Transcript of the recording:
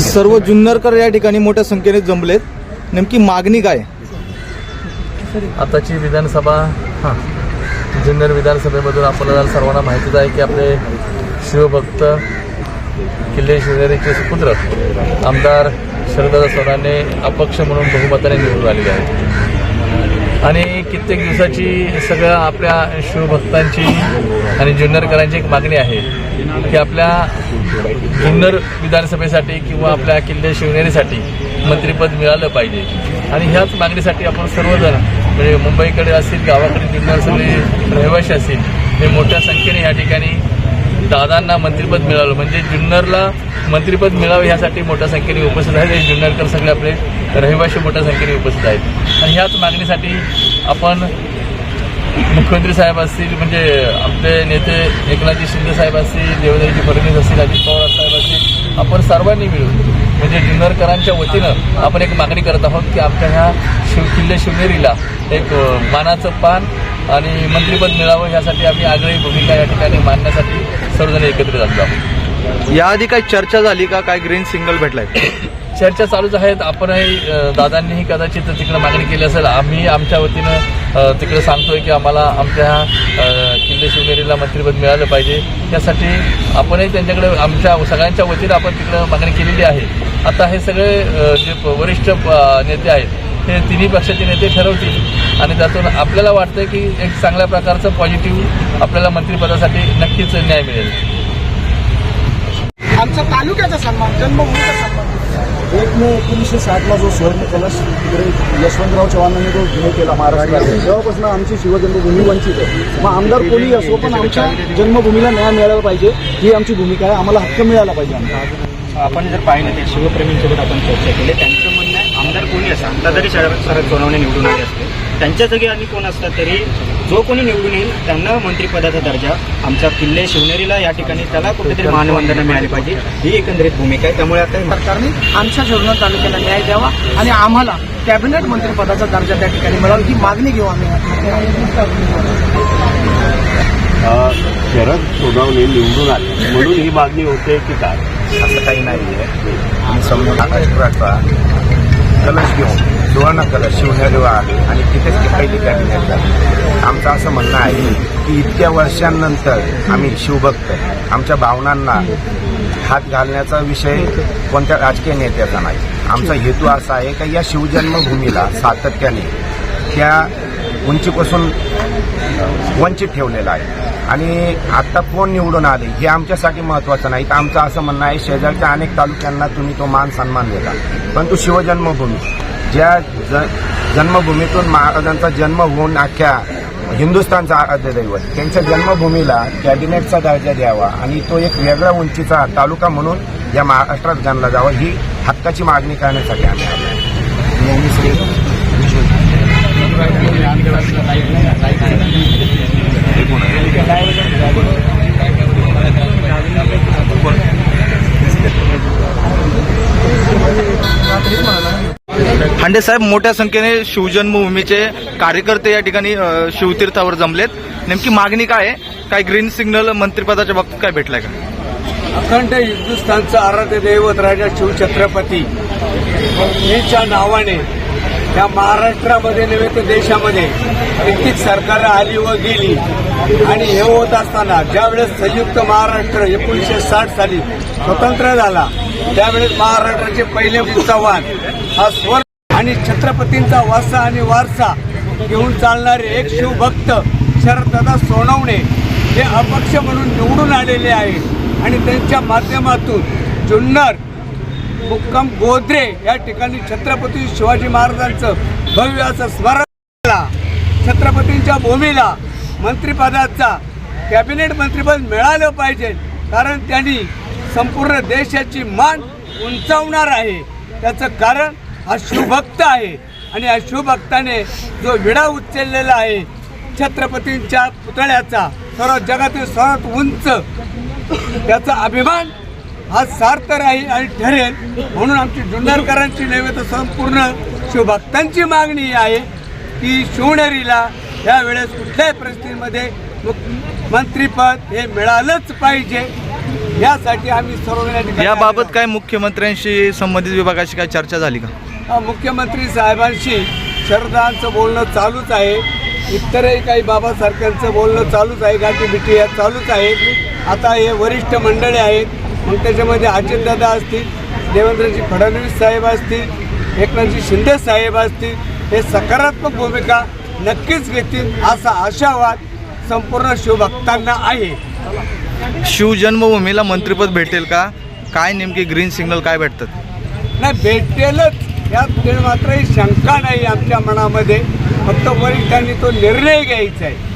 सर्व जुन्नरकर या ठिकाणी मोठ्या संख्येने जमलेत. नेमकी मागणी काय? आताची विधानसभा हां जुन्नर विधानसभेमधून आपल्याला सर्वांना माहितीच आहे की आपले शिवभक्त किल्ले शिवनेरीचे सुपुत्र आमदार शरददादा सोनाने अपक्ष म्हणून बहुमताने निवडून आलेले आहेत. आणि कित्येक दिवसाची सगळ्या आपल्या शिवभक्तांची आणि जुन्नरकरांची एक मागणी आहे की आपल्या जुन्नर विधानसभेसाठी किंवा आपल्या किल्ले शिवनेरीसाठी मंत्रिपद मिळालं पाहिजे. आणि ह्याच मागणीसाठी आपण सर्वजण म्हणजे मुंबईकडे असतील गावाकडे जुन्नर सगळे रहिवाशी असतील हे मोठ्या संख्येने या ठिकाणी दादांना मंत्रिपद मिळालं. म्हणजे जुन्नरला मंत्रिपद मिळावं यासाठी मोठ्या संख्येने उपस्थित आहेत. हे जुन्नरकर सगळे आपले रहिवाशी मोठ्या संख्येने उपस्थित आहेत. आणि ह्याच मागणीसाठी आपण मुख्यमंत्री साहेब असतील म्हणजे आपले नेते एकनाथजी शिंदे साहेब असतील देवेंद्रजी फडणवीस असतील अजित पवार साहेब असतील आपण सर्वांनी मिळून म्हणजे जुन्नरकरांच्या वतीनं आपण एक मागणी करत आहोत की आमच्या ह्या शिव किल्ले शिवनेरीला एक मानाचं पान आणि मंत्रिपद मिळावं यासाठी आम्ही आगळी भूमिका या ठिकाणी मांडण्यासाठी सर्वजण एकत्रित आलो आहोत याआधी काही चर्चा झाली का? काय ग्रीन सिग्नल भेटलाय? चर्चा चालूच आहेत. आपणही दादांनीही कदाचित तिकडे मागणी केली असेल. आम्ही आमच्या वतीनं तिकडे सांगतोय की आम्हाला आमच्या किल्ले शिवनेरीला मंत्रिपद मिळालं पाहिजे. त्यासाठी आपणही त्यांच्याकडे आमच्या सगळ्यांच्या वतीनं आपण तिकडं मागणी केलेली आहे. आता हे सगळे जे वरिष्ठ नेते आहेत हे तिन्ही पक्षाचे नेते ठरवतील. आणि त्यातून आपल्याला वाटतं की एक चांगल्या प्रकारचं पॉझिटिव्ह आपल्याला मंत्रिपदासाठी नक्कीच न्याय मिळेल. आमचा तालुक्याचा सन्मान जन्मभूमीचा एक मे एकोणीसशे साठला जो स्वर्ण कलश तिकडे यशवंतराव चव्हाणांनी जो हे केला महाराष्ट्रात. तेव्हापासून आमची शिवजन्मभूमी वंचित आहे. मग आमदार कोणी असो पण आमच्या जन्मभूमीला न्याय मिळाला पाहिजे ही आमची भूमिका आहे. आम्हाला हक्क मिळाला पाहिजे आमचा. आपण जर पाहिलं तर शिवप्रेमींसोबत आपण चर्चा केली. त्यांचं म्हणणं आहे आमदार कोणी असं आमदार जरी शरद शरद सोनवणे निवडून आले असते त्यांच्या जागी आणि कोण असतात तरी जो कोणी निवडून येईल त्यांना मंत्रिपदाचा दर्जा आमच्या किल्ले शिवनेरीला या ठिकाणी त्याला कुठेतरी मानवंदना मिळाली पाहिजे. ही एकंदरीत भूमिका आहे. त्यामुळे आता सरकारने आमच्या जुन्नर तालुक्याला न्याय द्यावा आणि आम्हाला कॅबिनेट मंत्रिपदाचा दर्जा त्या ठिकाणी मिळावा. ही मागणी घेऊ आम्ही. शरद सोनवणे निवडून आले. म्हणून ही मागणी होते की काय? असं काही नाही आहे आम्ही समोर महाराष्ट्राचा कलश घेऊन. सुवर्ण कलर शिवनेरीवर आले आणि तिथेच ती पहिली कॅबिनेट झाली आमचं असं म्हणणं आहे की इतक्या वर्षांनंतर आम्ही शिवभक्त आमच्या भावनांना हात घालण्याचा विषय कोणत्या राजकीय नेत्याचा नाही. आमचा हेतू असा आहे की या शिवजन्मभूमीला सातत्याने त्या उंचीपासून वंचित ठेवलेला आहे. आणि आता कोण निवडून आले हे आमच्यासाठी महत्वाचं नाही. तर आमचं असं म्हणणं आहे शेजारच्या अनेक तालुक्यांना तुम्ही तो मान सन्मान देता. परंतु शिवजन्मभूमी ज्या ज जन्मभूमीतून महाराजांचा जन्म होऊन अख्ख्या हिंदुस्थानचा आराध्य दैवत त्यांच्या जन्मभूमीला कॅबिनेटचा दर्जा द्यावा आणि तो एक वेगळ्या उंचीचा तालुका म्हणून या महाराष्ट्रात गणला जावा ही हक्काची मागणी करण्यासाठी आम्ही आलो आहे. आणि आम्ही हांडे साहेब मोठ्या संख्येने शिवजन्मभूमीचे कार्यकर्ते या ठिकाणी शिवतीर्थावर जमलेत. नेमकी मागणी काय आहे? काय ग्रीन सिग्नल मंत्रिपदाच्या बाबतीत काय भेटलाय का? अखंड हिंदुस्थानचं आराध्य दैवत राजा शिवछत्रपती यांच्या नावाने या महाराष्ट्रामध्ये नव्हे तर देशामध्ये कित्येक सरकारं आली व गेली. आणि हे होत असताना ज्यावेळेस संयुक्त महाराष्ट्र एकोणीसशे साठ साली स्वतंत्र झाला त्यावेळेस महाराष्ट्राचे पहिले चव्हाण हा स्वर आणि छत्रपतींचा वारसा आणि वारसा घेऊन चालणारे एक शिवभक्त शरददादा सोनवणे हे अपक्ष म्हणून निवडून आलेले आहेत आणि त्यांच्या माध्यमातून जुन्नर मुक्काम गोद्रे या ठिकाणी छत्रपती शिवाजी महाराजांचं भव्य असं स्मरण केला. छत्रपतींच्या भूमीला मंत्रिपदाचा कॅबिनेट मंत्रिपद मिळालं पाहिजे कारण त्यांनी संपूर्ण देशाची मान उंचावणार आहे त्याचं कारण हा शिवभक्त आहे. आणि या शिवभक्ताने जो विडा उचललेला आहे छत्रपतींच्या पुतळ्याचा सर्व जगातील सर्वात उंच त्याचा अभिमान हा सार्थ राहील आणि ठरेल. म्हणून आमची जुन्नरकरांची नव्हे तर संपूर्ण शिवभक्तांची मागणी आहे की शिवनेरीला यावेळेस कुठल्याही परिस्थितीमध्ये मंत्रिपद हे मिळालंच पाहिजे. यासाठी आम्ही सर्व याबाबत काय मुख्यमंत्र्यांशी संबंधित विभागाशी काय चर्चा झाली का. मुख्यमंत्री साहेबांशी शरदांचं बोलणं चालूच आहे. इतरही काही बाबासारख्यांचं बोलणं चालूच आहे गाठी या चालूच आहेत. आता हे वरिष्ठ मंडळी आहेत. मग त्याच्यामध्ये अजितदादा असतील देवेंद्रजी फडणवीस साहेब असतील एकनाथजी शिंदे साहेब असतील हे सकारात्मक भूमिका नक्कीच घेतील असा आशावाद संपूर्ण शिवभक्तांना आहे. शिवजन्मभूमीला मंत्रिपद भेटेल का? काय नेमकी ग्रीन सिग्नल काय भेटतात? नाही भेटेलच. यात ते मात्र शंका नाही आमच्या मनामध्ये. फक्त वरिष्ठांनी तो निर्णय घ्यायचा आहे.